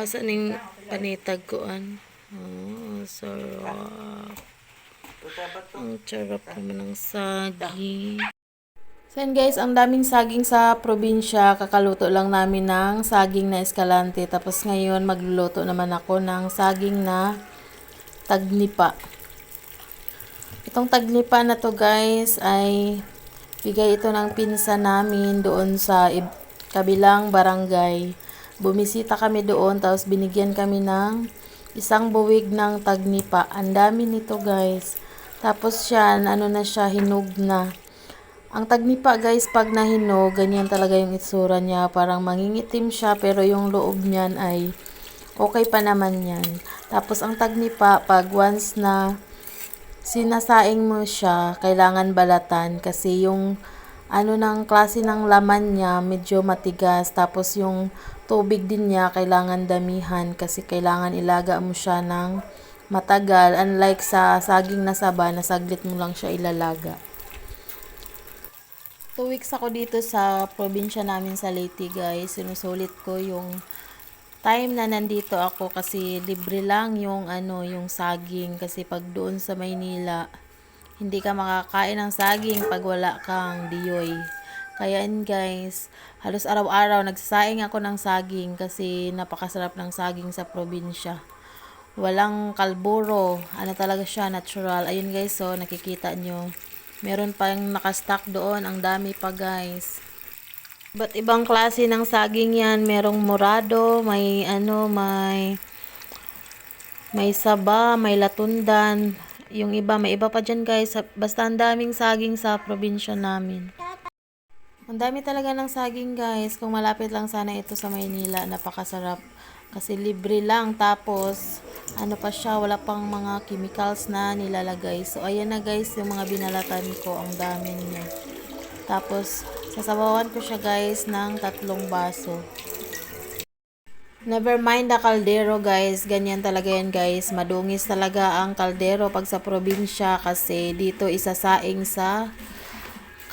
Asa ning panitag koan? Oh, sarap. Ang sarap naman ng saging. So guys, ang daming saging sa probinsya. Kakaluto lang namin ng saging na eskalante. Tapos ngayon, magluluto naman ako ng saging na tagnipa. Itong tagnipa na to guys ay bigay ito ng pinsan namin doon sa kabilang barangay. Bumisita kami doon tapos binigyan kami ng isang buwig ng tagnipa. Ang dami nito guys. Tapos siya, ano na siya, hinog na. Ang tagnipa guys, pag nahinog, ganyan talaga yung itsura niya. Parang mangingitim siya pero yung loob niyan ay okay pa naman yan. Tapos ang tagnipa, pag once na sinasaing mo siya, kailangan balatan kasi yung ano ng klase ng laman niya medyo matigas tapos yung tubig din niya kailangan damihan kasi kailangan ilaga mo siya ng matagal unlike sa saging na saba na saglit mo lang siya ilalaga. Two weeks ako dito sa probinsya namin sa Leyte guys. Sinusulit ko yung time na nandito ako kasi libre lang yung ano yung saging kasi pag doon sa Maynila hindi ka makakain ng saging pag wala kang diyoy. Kaya yun guys, halos araw-araw nagsasaing ako ng saging kasi napakasarap ng saging sa probinsya. Walang kalburo, ano talaga siya, natural. Ayun guys, so nakikita nyo. Meron pa yung nakastock doon, ang dami pa guys. Ba't ibang klase ng saging yan? Merong morado, may ano, may may saba, may latundan. Yung iba, may iba pa dyan guys. Basta ang daming saging sa probinsya namin. Ang dami talaga ng saging guys. Kung malapit lang sana ito sa Maynila, napakasarap. Kasi libre lang. Tapos, ano pa siya, wala pang mga chemicals na nilalagay. So, ayan na guys, yung mga binalatan ko. Ang dami niya. Tapos, sasabawan ko siya guys ng tatlong baso. Never mind the kaldero guys. Ganyan talaga yan guys. Madungis talaga ang kaldero pag sa probinsya kasi dito isasaing sa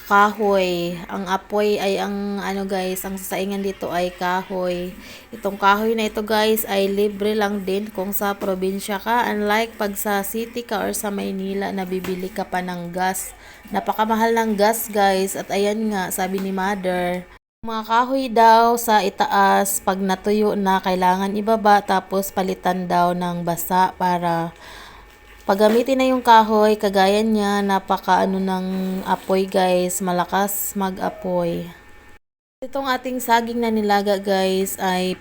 kahoy. Ang apoy ay ang ano guys, ang sasaingan dito ay kahoy. Itong kahoy na ito guys ay libre lang din kung sa probinsya ka. Unlike pag sa city ka or sa Maynila nabibili ka pa ng gas. Napakamahal ng gas guys at ayan nga sabi ni mother. Mga kahoy daw sa itaas pag natuyo na kailangan ibaba tapos palitan daw ng basa para Paggamitin na yung kahoy, kagaya niya, napaka ano ng apoy guys, malakas mag-apoy. Itong ating saging na nilaga guys ay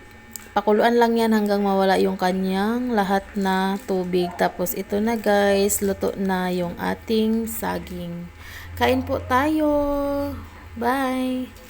pakuluan lang yan hanggang mawala yung kanyang lahat na tubig. Tapos ito na guys, luto na yung ating saging. Kain po tayo! Bye!